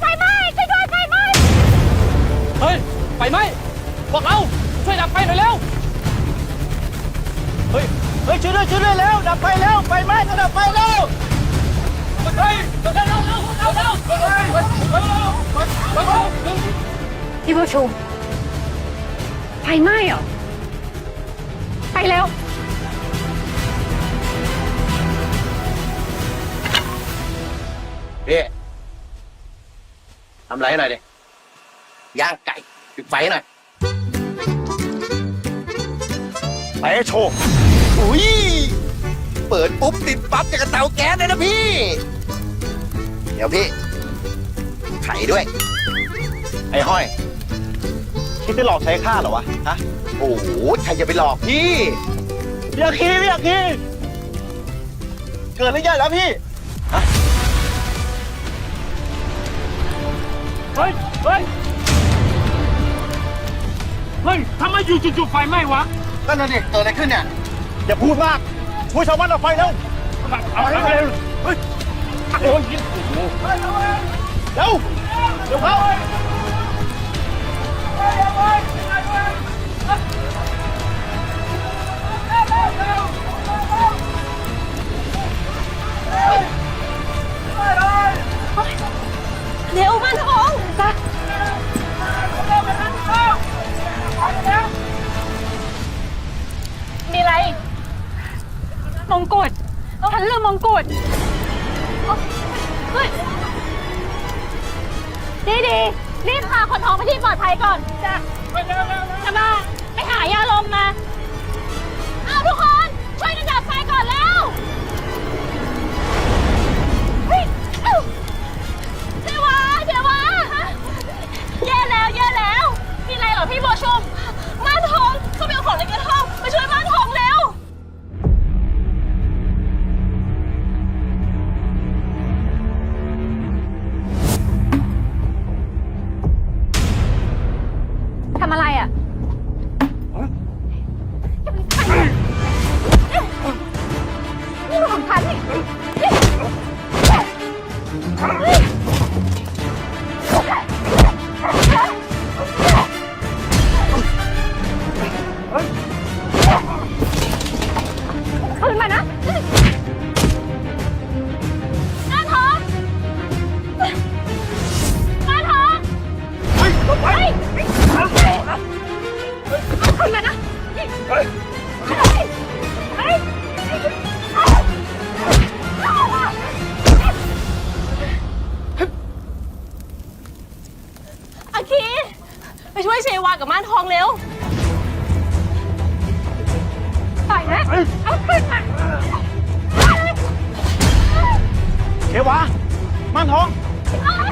ไฟไหม้ช่วยด้วยไฟไหม้เฮ้ยไฟไหม้พวกเราช่วยดับไฟหน่อยเร็วเฮ้ยเฮ้ยช่วยด้วยช่วยด้วยเร็วดับไฟเร็วไฟไหม้จะดับไฟเร็วเฮ้ยเร็วเร็วเร็วเร็วเร็วเร็วเร็วเร็วเร็วพี่ผู้ชมไฟไหม้เหรอไปแล้วเอ๊ะ ทำไรให้หน่อยดิย่างไก่ปิดไฟให้หน่อยไปโชว์อุ้ย เปิดปุ๊บติดปั๊บจากกระเตาแก๊สเลยนะพี่ เดี๋ยวพี่ ไข่ด้วย ไอ้ห้อย คิดจะหลอกใช้ข้าเหรอวะ ฮะ โอ้โหใครจะไปหลอกพี่ อยากคีพี่อยากคีเกิดเรื่องใหญ่แล้วพี่ เฮ้ย เฮ้ย เฮ้ยทำไมจู่ๆไฟไหม้วะก็นั่นดิเกิดอะไรขึ้นเนี่ย อย่าพูดมาก ช่วยชาวบ้านดับไฟเร็วเอาเร็วเร็วเฮ้ยโอ้ยเร็วเดี๋ยวเขา งกุฎเฮ้ยดีดีรีบพาคนท้องไปที่ปลอดภัยก่อนจ้ะจะมา Come on! ช่วยเชวากับม่านทองเร็วปล่อยนะ เอาขึ้นมาเขวาม่านทอง เ